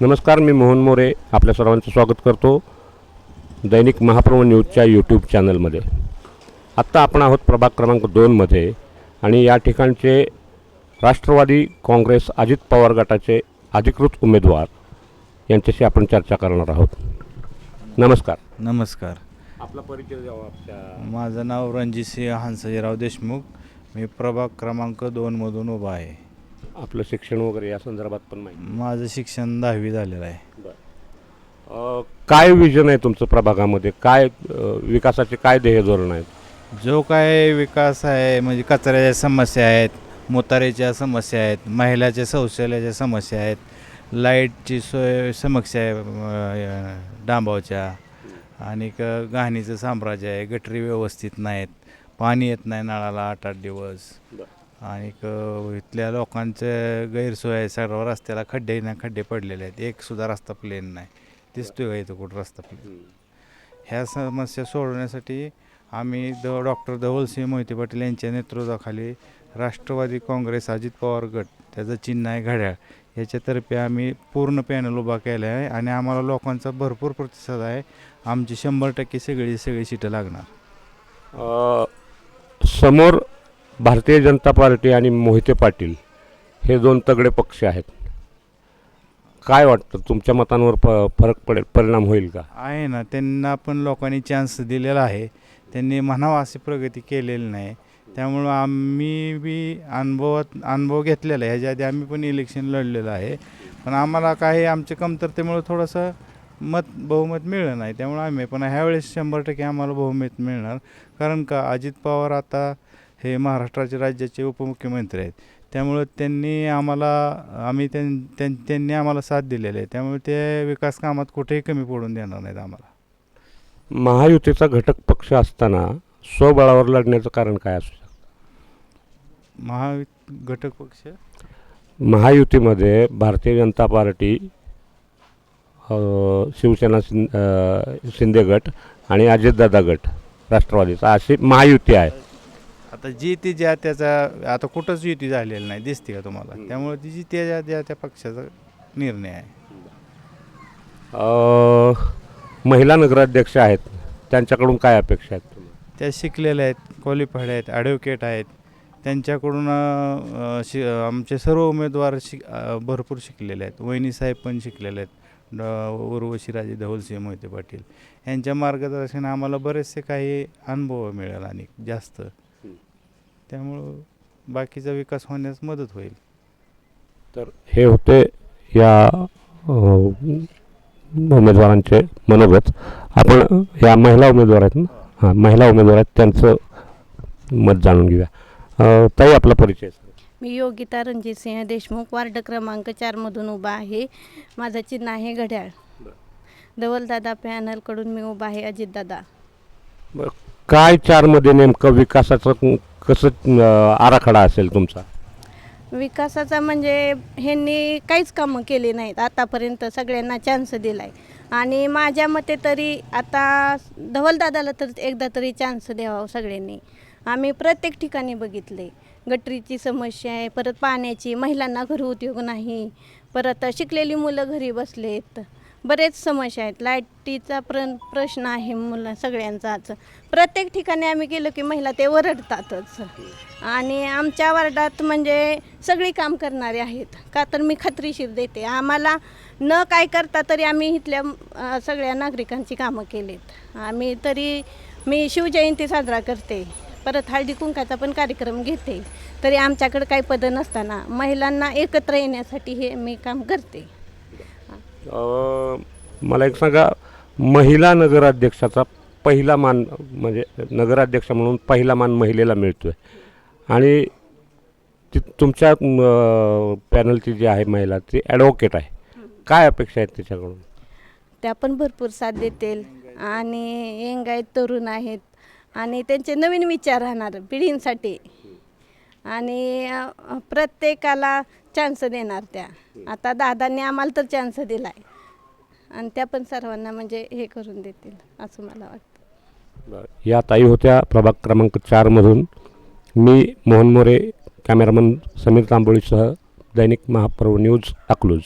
नमस्कार मी मोहन मोरे. आपल्या सर्वांचं स्वागत करतो दैनिक महाप्रभू न्यूजच्या यूट्यूब चॅनलमध्ये. आत्ता आपण आहोत प्रभाग क्रमांक दोनमध्ये आणि या ठिकाणचे राष्ट्रवादी काँग्रेस अजित पवार गटाचे अधिकृत उमेदवार यांच्याशी आपण चर्चा करणार आहोत. नमस्कार. नमस्कार. आपला परिचय द्यावा आपल्या माझं नाव रणजितसिंह हंसजीराव देशमुख. मी प्रभाग क्रमांक दोनमधून उभा आहे. आपलं शिक्षण वगैरे या संदर्भात पण माहिती. माझं शिक्षण दहावी झालेलं आहे. अ, काय विजन आहे तुमचं प्रभागामध्ये? काय अ, विकासाचे काय ध्येय धोरण आहेत? जो काय विकास आहे म्हणजे कचऱ्याच्या समस्या आहेत मोतारीच्या समस्या आहेत महिलाच्या शौचालयाच्या समस्या आहेत लाईटची सोय समस्या आहे अं, डांबावच्या. आणि क घाणीचं साम्राज्य आहे गटरी व्यवस्थित नाहीत पाणी येत नाही नळाला आठ आठ दिवस. आणि इथल्या लोकांचं गैरसोय आहे सर्व रस्त्याला खड्डे ना खड्डे पडलेले आहेत. एक सुद्धा रस्ता प्लेन नाही. दिसतोय का इथं कुठं रस्ता प्लेन? ह्या समस्या सोडवण्यासाठी आम्ही द डॉक्टर धवलसिंह मोहिते पाटील यांच्या नेतृत्वाखाली राष्ट्रवादी काँग्रेस अजित पवार गट त्याचं चिन्ह आहे घड्याळ. याच्यातर्फे आम्ही पूर्ण पॅनल उभा केला आहे आणि आम्हाला लोकांचा भरपूर प्रतिसाद आहे. आमची शंभर टक्के सगळी सगळी सीटं लागणार. समोर भारतीय जनता पार्टी आणि मोहिते पाटील हे दोन तगडे पक्ष आहेत. काय वाटतं? तुमच्या मतांवर प फरक पडेल परिणाम होईल का? आहे ना. त्यांना पण लोकांनी चान्स दिलेला आहे. त्यांनी म्हणावं अशी प्रगती केलेली नाही. त्यामुळं आम्ही बी अनुभवात अनुभव घेतलेला आहे. ह्याच्या आधी आम्ही पण इलेक्शन लढलेलं आहे. पण आम्हाला काही आमच्या कमतरतेमुळं थोडंसं मत बहुमत मिळलं नाही. त्यामुळं आम्ही पण ह्यावेळेस शंभर टक्के आम्हाला बहुमत मिळणार. कारण का? अजित पवार आता हे महाराष्ट्राचे राज्याचे उपमुख्यमंत्री आहेत. त्यामुळं त्यांनी आम्हाला आम्ही त्यां त्यां- त्यांनी आम्हाला साथ दिलेली आहे. त्यामुळे ते विकास कामात कुठेही कमी पडून देणार नाहीत आम्हाला. महायुतीचा घटक पक्ष असताना स्वबळावर लढण्याचं कारण काय असू शकतं? महा घटक पक्ष? महायुतीमध्ये भारतीय जनता पार्टी अ, शिवसेना शिं अ, शिंदे गट आणि अजितदादा गट राष्ट्रवादीचा. अशी महायुती आहे. आता जी ती ज्या त्याचा आता कुठंच युती झालेली नाही दिसते का तुम्हाला? त्यामुळे ती जी त्या ज्या- ज्या त्या पक्षाचा निर्णय आहे. अ, महिला नगराध्यक्ष आहेत. त्यांच्याकडून काय अपेक्षा आहेत तुम्हाला? त्या शिकलेल्या आहेत क्वालिफाईड आहेत ॲडव्होकेट आहेत. त्यांच्याकडून अ, शि आमचे सर्व उमेदवार शिक अ, भरपूर शिकलेले आहेत. वहिनी साहेब पण शिकलेले आहेत. ड उर्वशीराजे धवलसिंह मोहिते पाटील. यांच्या मार्गदर्शन आम्हाला बरेचसे काही अनुभव मिळेल आणि जास्त. त्यामुळं बाकीचा विकास होण्यास मदत होईल. तर हे होते या उमेदवारांचे मनोगत. आपण या महिला उमेदवार आहेत ना? हां महिला उमेदवार आहेत त्यांचं मत जाणून घेऊया. ताई आपला परिचय. मी योगिता रणजितसिंह देशमुख वार्ड क्रमांक चारमधून उभा आहे. माझं चिन्ह आहे घड्याळ. धवलदादा पॅनलकडून मी उभा आहे अजितदादा. बरं, काय चारमध्ये नेमकं विकासाचं कसं आराखडा असेल तुमचा? विकासाचा म्हणजे ह्यांनी काहीच कामं केली नाहीत. आतापर्यंत सगळ्यांना चान्स दिला आहे आणि माझ्या मते तरी आता धवलदादाला तर एकदा तरी चान्स द्यावा सगळ्यांनी. आम्ही प्रत्येक ठिकाणी बघितले. गटरीची समस्या आहे परत पाण्याची महिलांना घरउद्योग नाही. परत शिकलेली मुलं घरी बसलेत. बरेच समस्या आहेत. लाईटीचा प्र प्रश्न आहे मुलं सगळ्यांचाच. प्रत्येक ठिकाणी आम्ही गेलो की महिला ते ओरडतातच. आणि आमच्या वार्डात म्हणजे सगळी काम करणारे आहेत. का तर मी खात्रीशीर देते. आम्हाला न काय करता तरी आम्ही इथल्या सगळ्या नागरिकांची कामं केलीत. आम्ही तरी मी शिवजयंती साजरा करते. परत हळदी कुंकाचा पण कार्यक्रम घेते. तरी आमच्याकडे काही पद नसताना महिलांना एकत्र येण्यासाठी हे मी काम करते. मला एक सांगा महिला नगराध्यक्षाचा पहिला मान म्हणजे नगराध्यक्ष म्हणून पहिला मान महिलेला मिळतो आहे आणि ती तुमच्या पॅनलची जी आहे महिला ती ॲडव्होकेट आहे. काय अपेक्षा आहेत त्याच्याकडून? त्या पण भरपूर साथ देतील. आणि यंग आहेत तरुण आहेत. आणि त्यांचे नवीन विचार राहणार पिढींसाठी. आणि प्रत्येकाला चान्स देणार त्या. आता दादांनी आम्हाला तर चान्स दिला आहे आणि त्या पण सर्वांना म्हणजे हे करून देतील असं मला वाटतं. या ताई होत्या प्रभाग क्रमांक चारमधून मी मोहन मोरे कॅमेरामन समीर तांबोळीसह दैनिक महापर्व न्यूज अकलूज.